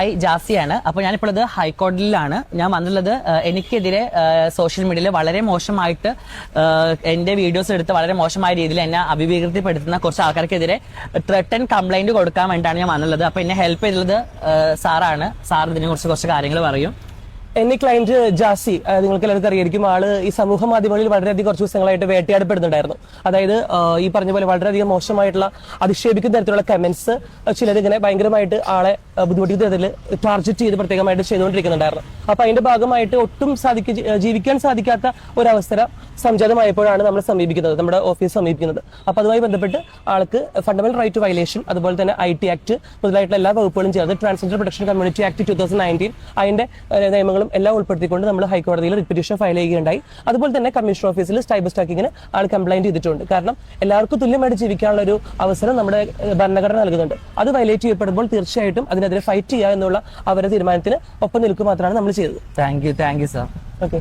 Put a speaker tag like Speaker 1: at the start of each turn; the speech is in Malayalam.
Speaker 1: ഹായ് ജാസിയാണ്. അപ്പോൾ ഞാനിപ്പോൾ ഹൈക്കോടതിയിലാണ്. ഞാൻ വന്നിട്ടുള്ളത് എനിക്കെതിരെ സോഷ്യൽ മീഡിയയിൽ വളരെ മോശമായിട്ട് എന്റെ വീഡിയോസ് എടുത്ത് വളരെ മോശമായ രീതിയിൽ എന്നെ അഭിവീകൃതിപ്പെടുത്തുന്ന കുറച്ച് ആൾക്കാർക്കെതിരെ ത്രെട്ടൻ കംപ്ലൈന്റ് കൊടുക്കാൻ വേണ്ടിയിട്ടാണ് ഞാൻ വന്നുള്ളത് അപ്പോൾ എന്നെ ഹെൽപ്പ് ചെയ്തത് സാറാണ്. സാർ ഇതിനെ കുറിച്ച് കുറച്ച് കാര്യങ്ങൾ പറയും.
Speaker 2: എന്റെ ക്ലയന്റ് ജാസി നിങ്ങൾക്ക് എല്ലാവർക്കും അറിയായിരിക്കും. ആൾ ഈ സമൂഹ മാധ്യമങ്ങളിൽ വളരെയധികം കുറച്ച് ദിവസങ്ങളായിട്ട് വേട്ടയാടപ്പെടുന്നുണ്ടായിരുന്നു. അതായത് ഈ പറഞ്ഞ പോലെ വളരെയധികം മോശമായിട്ടുള്ള അധിക്ഷേപിക്കുന്ന തരത്തിലുള്ള കമന്റ്സ് ചിലരിങ്ങനെ ഭയങ്കരമായിട്ട് ആളെ ബുദ്ധിമുട്ടിക്കുന്ന തരത്തിൽ ടാർജറ്റ് ചെയ്ത് പ്രത്യേകമായിട്ട് ചെയ്തുകൊണ്ടിരിക്കുന്നുണ്ടായിരുന്നു. അപ്പൊ അതിന്റെ ഭാഗമായിട്ട് ഒട്ടും സാധിക്ക ജീവിക്കാൻ സാധിക്കാത്ത ഒരു അവസരം സംജാതമായപ്പോഴാണ് നമ്മൾ സമീപിക്കുന്നത് നമ്മുടെ ഓഫീസ് സമീപിക്കുന്നത്. അപ്പൊ അതുമായി ബന്ധപ്പെട്ട് ആൾക്ക് ഫണ്ടമെന്റൽ റൈറ്റ് വയലേഷൻ അതുപോലെ തന്നെ ഐ ടി ആക്ട് മുതലായിട്ടുള്ള എല്ലാ വകുപ്പുകളും ചേർത്ത് transgender protection community act two thousand nineteen അതിന്റെ ഏഹ്, നിയമങ്ങളും എല്ലാം ഉൾപ്പെടുത്തിക്കൊണ്ട് നമ്മൾ ഹൈക്കോടതിയിൽ റിപ്പിറ്റീഷൻ ഫയൽ ചെയ്യുകയുണ്ടായി. അതുപോലെ തന്നെ കമ്മീഷൻ ഓഫീസിൽ സൈബർ സ്റ്റാക്കിങ്ങിന് ആൾ കംപ്ലൈന്റ് ചെയ്തിട്ടുണ്ട്. കാരണം എല്ലാവർക്കും തുല്യമായിട്ട് ജീവിക്കാനുള്ള ഒരു അവസരം നമ്മുടെ ഭരണഘടന നൽകുന്നുണ്ട്. അത് വയലേറ്റ് ചെയ്യപ്പെടുമ്പോൾ തീർച്ചയായിട്ടും അതിനെതിരെ ഫൈറ്റ് ചെയ്യുക എന്നുള്ള അവരുടെ തീരുമാനത്തിന് ഒപ്പം നിൽക്കുക മാത്രമാണ് നമ്മൾ ചെയ്തത്.
Speaker 1: Thank you thank you sir
Speaker 2: okay